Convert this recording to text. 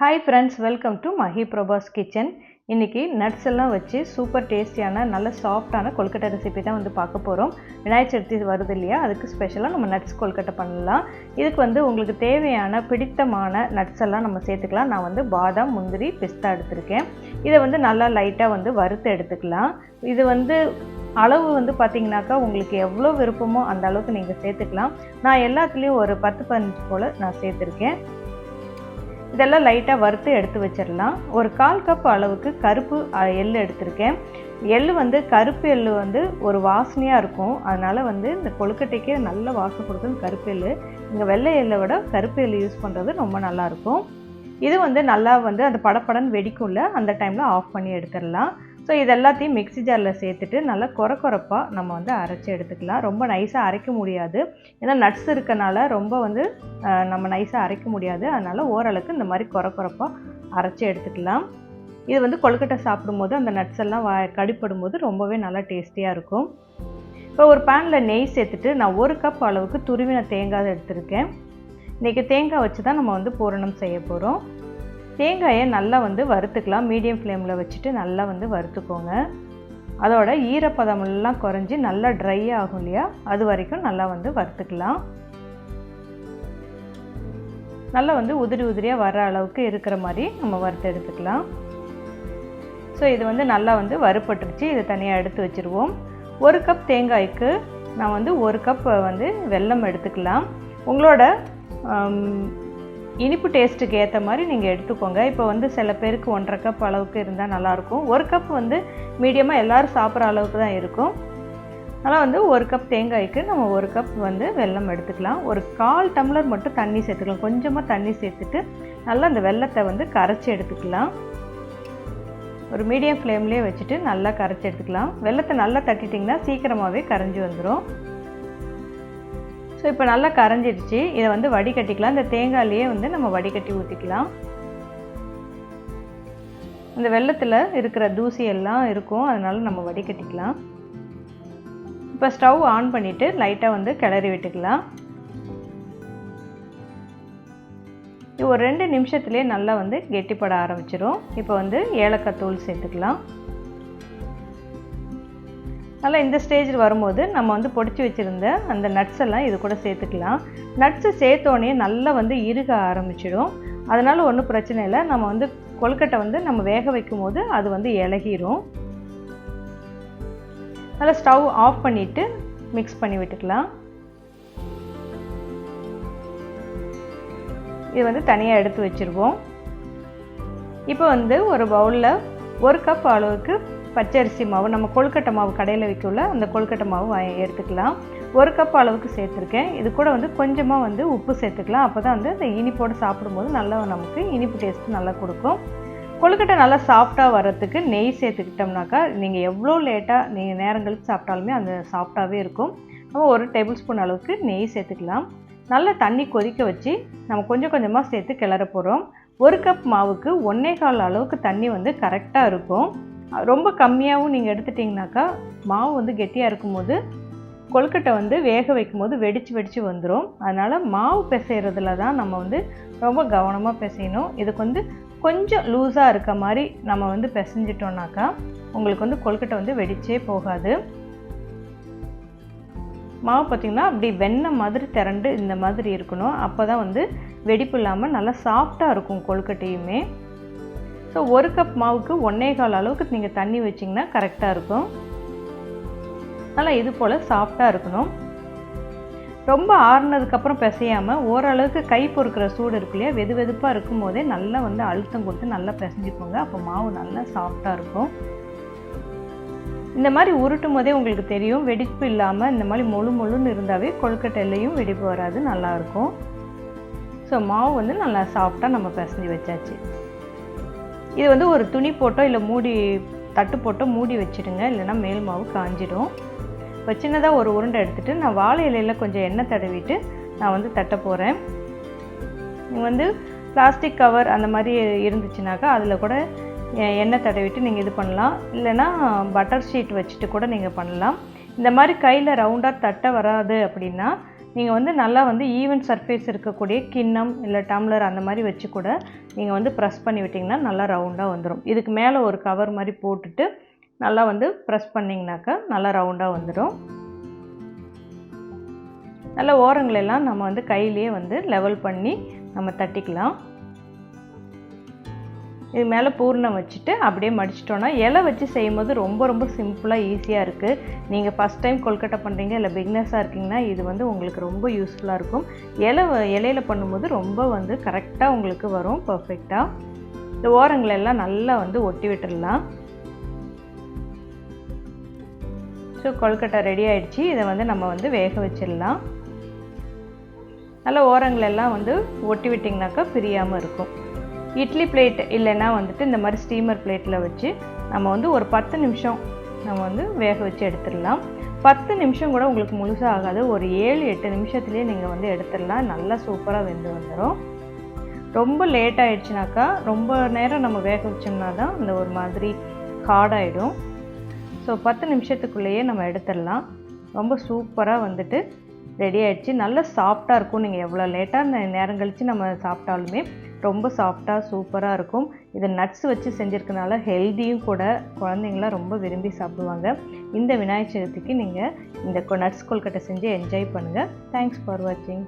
Hi friends welcome to Mahi Prabhas kitchen இன்றைக்கி nuts எல்லாம் வச்சு சூப்பர் டேஸ்டியான நல்ல சாஃப்டான கொல்கட்டை ரெசிபி தான் வந்து பார்க்க போகிறோம் விநாயகர் சதுர்த்தி வருது இல்லையா? அதுக்கு ஸ்பெஷலாக நம்ம நட்ஸ் கொல்கட்டை பண்ணலாம். இதுக்கு வந்து உங்களுக்கு தேவையான பிடித்தமான நட்ஸ் எல்லாம் நம்ம சேர்த்துக்கலாம். நான் வந்து பாதாம் முந்திரி பிஸ்தா எடுத்திருக்கேன். இதை வந்து நல்லா லைட்டாக வந்து வறுத்து எடுத்துக்கலாம். இது வந்து அளவு வந்து பார்த்தீங்கன்னாக்கா உங்களுக்கு எவ்வளோ விருப்பமோ அந்த அளவுக்கு நீங்கள் சேர்த்துக்கலாம். நான் எல்லாத்துலேயும் ஒரு பத்து பதினஞ்சு போல் நான் சேர்த்துருக்கேன். இதெல்லாம் லைட்டாக வறுத்து எடுத்து வச்சிடலாம். ஒரு கால் கப் அளவுக்கு கருப்பு எள்ளு எடுத்திருக்கேன். எள்ளு வந்து கருப்பு எள்ளு வந்து ஒரு வாசனையாக இருக்கும். அதனால் வந்து இந்த கொழுக்கட்டைக்கு நல்ல வாசனை கொடுக்கும் கருப்பு எள்ளு. இங்கே வெள்ளை எள்ளை விட கருப்பு எள்ளு யூஸ் பண்ணுறது ரொம்ப நல்லாயிருக்கும் இது வந்து நல்லா வந்து அந்த படப்படன்னு வெடிக்கும்ல அந்த டைமில் ஆஃப் பண்ணி எடுத்துடலாம். ஸோ இது எல்லாத்தையும் மிக்ஸி ஜாரில் சேர்த்துட்டு நல்லா கொர குறப்பாக நம்ம வந்து அரைச்சி எடுத்துக்கலாம். ரொம்ப நைஸாக அரைக்க முடியாது. ஏன்னா நட்ஸ் இருக்கனால ரொம்ப வந்து நம்ம நைஸாக அரைக்க முடியாது. அதனால் ஓரளவுக்கு இந்த மாதிரி கொர குறப்பாக அரைச்சி எடுத்துக்கலாம். இது வந்து கொழுக்கட்டை சாப்பிடும்போது அந்த நட்ஸ் எல்லாம் வா கடிப்படும் போது ரொம்பவே நல்லா டேஸ்டியாக இருக்கும். இப்போ ஒரு பேனில் நெய் சேர்த்துட்டு நான் ஒரு கப் அளவுக்கு துருவின தேங்காய் எடுத்திருக்கேன். இன்றைக்கி தேங்காய் வச்சு தான் நம்ம வந்து பூரணம் செய்ய போகிறோம் தேங்காயை நல்லா வந்து வறுத்துக்கலாம். மீடியம் ஃப்ளேமில் வச்சுட்டு நல்லா வந்து வறுத்துக்கோங்க. அதோட ஈரப்பதம் எல்லாம் குறைஞ்சி நல்லா ட்ரை ஆகும் இல்லையா? அது வரைக்கும் நல்லா வந்து வறுத்துக்கலாம். நல்லா வந்து உதிரி உதிரியாக வர அளவுக்கு இருக்கிற மாதிரி நம்ம வறுத்து எடுத்துக்கலாம். ஸோ இது வந்து நல்லா வந்து வறுப்பட்டுருச்சு இதை தனியாக எடுத்து வச்சுருவோம். ஒரு கப் தேங்காய்க்கு நான் வந்து ஒரு கப் வந்து வெல்லம் எடுத்துக்கலாம். உங்களோட இனிப்பு டேஸ்ட்டுக்கு ஏற்ற மாதிரி நீங்கள் எடுத்துக்கோங்க. இப்போ வந்து சில பேருக்கு ஒன்றரை கப் அளவுக்கு இருந்தால் நல்லாயிருக்கும். ஒரு கப் வந்து மீடியமாக எல்லோரும் சாப்பிட்ற அளவுக்கு தான் இருக்கும். அதனால் வந்து ஒரு கப் தேங்காய்க்கு நம்ம ஒரு கப் வந்து வெல்லம் எடுத்துக்கலாம். ஒரு கால் டம்ளர் மட்டும் தண்ணி சேர்த்துக்கலாம். கொஞ்சமாக தண்ணி சேர்த்துட்டு நல்லா அந்த வெல்லத்தை வந்து கரைச்சி எடுத்துக்கலாம். ஒரு மீடியம் ஃப்ளேம்லேயே வச்சுட்டு நல்லா கரைச்சி எடுத்துக்கலாம். வெல்லத்தை நல்லா தட்டிட்டிங்கன்னா சீக்கிரமாகவே கரைஞ்சி வந்துடும் ஸோ இப்போ நல்லா கரைஞ்சிடுச்சு. இதை வந்து வடிகட்டிக்கலாம். இந்த தேங்காயிலேயே வந்து நம்ம வடிகட்டி ஊற்றிக்கலாம் இந்த வெள்ளத்தில் இருக்கிற தூசி எல்லாம் இருக்கும். அதனால் நம்ம வடிகட்டிக்கலாம். இப்போ ஸ்டவ் ஆன் பண்ணிவிட்டு லைட்டாக வந்து கிளறி விட்டுக்கலாம். இது ஒரு ரெண்டு நிமிஷத்துலேயே நல்லா வந்து கெட்டிப்பட ஆரம்பிச்சிடும் இப்போ வந்து ஏலக்காய் தூள் சேர்த்துக்கலாம். நல்லா இந்த ஸ்டேஜ் வரும்போது நம்ம வந்து பொடிச்சு வச்சுருந்த அந்த நட்ஸ் எல்லாம் இது கூட சேர்த்துக்கலாம். நட்ஸு சேர்த்தோடனே நல்லா வந்து இறுக ஆரம்பிச்சிடும். அதனால் ஒன்றும் பிரச்சனை இல்லை. நம்ம வந்து கொழுக்கட்டை வந்து நம்ம வேக வைக்கும் போது அது வந்து இலகிரும். நல்லா ஸ்டவ் ஆஃப் பண்ணிவிட்டு மிக்ஸ் பண்ணி விட்டுக்கலாம். இது வந்து தனியாக எடுத்து வச்சுருவோம். இப்போ வந்து ஒரு பவுலில் ஒரு கப் அளவுக்கு பச்சரிசி மாவு நம்ம கொழுக்கட்டை மாவு கடையில் விற்கல அந்த கொழுக்கட்டை மாவு எடுத்துக்கலாம். ஒரு கப் அளவுக்கு சேர்த்துருக்கேன். இது கூட வந்து கொஞ்சமாக வந்து உப்பு சேர்த்துக்கலாம். அப்போ தான் வந்து அந்த இனிப்போடு சாப்பிடும்போது நல்லா நமக்கு இனிப்பு டேஸ்ட் நல்லா கொடுக்கும். கொழுக்கட்டை நல்லா சாஃப்டாக வர்றதுக்கு நெய் சேர்த்துக்கிட்டோம்னாக்கா நீங்கள் எவ்வளோ லேட்டாக நீங்கள் நேரங்களுக்கு சாப்பிட்டாலுமே அந்த சாஃப்டாகவே இருக்கும். நம்ம ஒரு டேபிள் ஸ்பூன் அளவுக்கு நெய் சேர்த்துக்கலாம். நல்லா தண்ணி கொதிக்க வச்சு நம்ம கொஞ்சம் கொஞ்சமாக சேர்த்து கிளற போகிறோம் ஒரு கப் மாவுக்கு ஒன்றே கால் அளவுக்கு தண்ணி வந்து கரெக்டாக இருக்கும். ரொம்ப கம்மியாகவும் நீங்கள் எடுத்துட்டிங்கனாக்கா மாவு வந்து கெட்டியாக இருக்கும்போது கொழுக்கட்டை வந்து வேக வைக்கும்போது வெடித்து வெடித்து வந்துடும் அதனால் மாவு பிசைகிறதுல தான் நம்ம வந்து ரொம்ப கவனமாக பிசையணும். இதுக்கு வந்து கொஞ்சம் லூஸாக இருக்க மாதிரி நம்ம வந்து பிசைஞ்சிட்டோம்னாக்கா உங்களுக்கு வந்து கொழுக்கட்டை வந்து வெடிச்சே போகாது. மாவு பார்த்திங்கன்னா அப்படி வெண்ணெய் மாதிரி திரண்டு இந்த மாதிரி இருக்கணும். அப்போ தான் வந்து வெடிப்பு இல்லாமல் நல்லா சாஃப்டாக இருக்கும் கொழுக்கட்டையுமே. ஸோ ஒரு கப் மாவுக்கு ஒன்றே கால் அளவுக்கு நீங்கள் தண்ணி வச்சிங்கன்னா கரெக்டாக இருக்கும். நல்லா இது போல் சாஃப்டாக இருக்கணும். ரொம்ப ஆறுனதுக்கப்புறம் பிசையாமல் ஓரளவுக்கு கை பொறுக்கிற சூடு இருக்கு இல்லையா? வெது வெதுப்பாக இருக்கும் போதே நல்லா வந்து அழுத்தம் கொடுத்து நல்லா பிசைஞ்சுக்கோங்க. அப்போ மாவு நல்லா சாஃப்டாக இருக்கும். இந்த மாதிரி உருட்டும் போதே உங்களுக்கு தெரியும். வெடிப்பு இல்லாமல் இந்த மாதிரி முழு முழுன்னு இருந்தாவே கொழுக்கட்டையிலையும் வெடிப்பு வராது நல்லாயிருக்கும் ஸோ மாவு வந்து நல்லா சாஃப்டாக நம்ம பிசைஞ்சு வச்சாச்சு. இது வந்து ஒரு துணி போட்டோ இல்லை மூடி தட்டு போட்டோ மூடி வச்சுடுங்க. இல்லைன்னா மேல் மாவு காஞ்சிடும். இப்போ சின்னதாக ஒரு உருண்டை எடுத்துகிட்டு நான் வாழை இலையில் கொஞ்சம் எண்ணெய் தடவிட்டு நான் வந்து தட்ட போகிறேன் நீங்கள் வந்து பிளாஸ்டிக் கவர் அந்த மாதிரி இருந்துச்சுனாக்கா அதில் கூட எண்ணெய் தடவிட்டு நீங்கள் இது பண்ணலாம். இல்லைன்னா பட்டர் ஷீட் வச்சுட்டு கூட நீங்கள் பண்ணலாம். இந்த மாதிரி கையில் ரவுண்டாக தட்ட வராது அப்படின்னா நீங்கள் வந்து நல்லா வந்து ஈவன் சர்ஃபேஸ் இருக்கக்கூடிய கிண்ணம் இல்லை டம்ளர் அந்த மாதிரி வச்சு கூட நீங்கள் வந்து ப்ரெஸ் பண்ணி விட்டிங்கன்னா நல்லா ரவுண்டாக வந்துடும் இதுக்கு மேலே ஒரு கவர் மாதிரி போட்டுட்டு நல்லா வந்து ப்ரெஸ் பண்ணிங்கனாக்கா நல்லா ரவுண்டாக வந்துடும் நல்ல ஓரங்களெல்லாம் நம்ம வந்து கையிலேயே வந்து லெவல் பண்ணி நம்ம தட்டிக்கலாம். இது மேலே பூர்ணம் வச்சுட்டு அப்படியே மடிச்சிட்டோன்னா இலை வச்சு செய்யும்போது ரொம்ப ரொம்ப சிம்பிளாக ஈஸியாக இருக்குது நீங்கள் ஃபஸ்ட் டைம் கொல்கட்டை பண்ணுறீங்க இல்லை பிக்னஸாக இருக்கீங்கன்னா இது வந்து உங்களுக்கு ரொம்ப யூஸ்ஃபுல்லாக இருக்கும். இலை இலையில் பண்ணும்போது ரொம்ப வந்து கரெக்டாக உங்களுக்கு வரும் பர்ஃபெக்டாக இந்த ஓரங்களெல்லாம் நல்லா வந்து ஒட்டி விட்டுடலாம். ஸோ கொல்கட்டை ரெடி ஆகிடுச்சு இதை வந்து நம்ம வந்து வேக வச்சிடலாம். நல்லா ஓரங்களெல்லாம் வந்து ஒட்டி விட்டிங்கனாக்கா பிரியாமல் இருக்கும். இட்லி பிளேட் இல்லைன்னா வந்துட்டு இந்த மாதிரி ஸ்டீமர் பிளேட்டில் வச்சு நம்ம வந்து ஒரு பத்து நிமிஷம் நம்ம வந்து வேக வச்சு எடுத்துடலாம். பத்து நிமிஷம் கூட உங்களுக்கு முழுசாக ஆகாது. ஒரு ஏழு எட்டு நிமிஷத்துலேயே நீங்கள் வந்து எடுத்துடலாம். நல்லா சூப்பராக வெந்து வந்துடும் ரொம்ப லேட் ஆகிடுச்சுனாக்கா ரொம்ப நேரம் நம்ம வேக வச்சோம்னா தான் இந்த ஒரு மாதிரி காடாயிடும் ஸோ பத்து நிமிஷத்துக்குள்ளேயே நம்ம எடுத்துடலாம். ரொம்ப சூப்பராக வந்துட்டு ரெடி ஆகிடுச்சு நல்லா சாஃப்டாக இருக்கும். நீங்கள் எவ்வளோ லேட்டாக நேரம் கழித்து நம்ம சாப்பிட்டாலுமே ரொம்ப சாஃப்டாக சூப்பராக இருக்கும். இது நட்ஸ் வச்சு செஞ்சுருக்கனால ஹெல்த்தியும் கூட குழந்தைங்களாம் ரொம்ப விரும்பி சாப்பிடுவாங்க. இந்த விநாயகர் சதுர்த்திக்கு நீங்கள் இந்த நட்ஸ் கொல்கட்டை செஞ்சு என்ஜாய் பண்ணுங்கள் தேங்க்ஸ் ஃபார் வாட்சிங்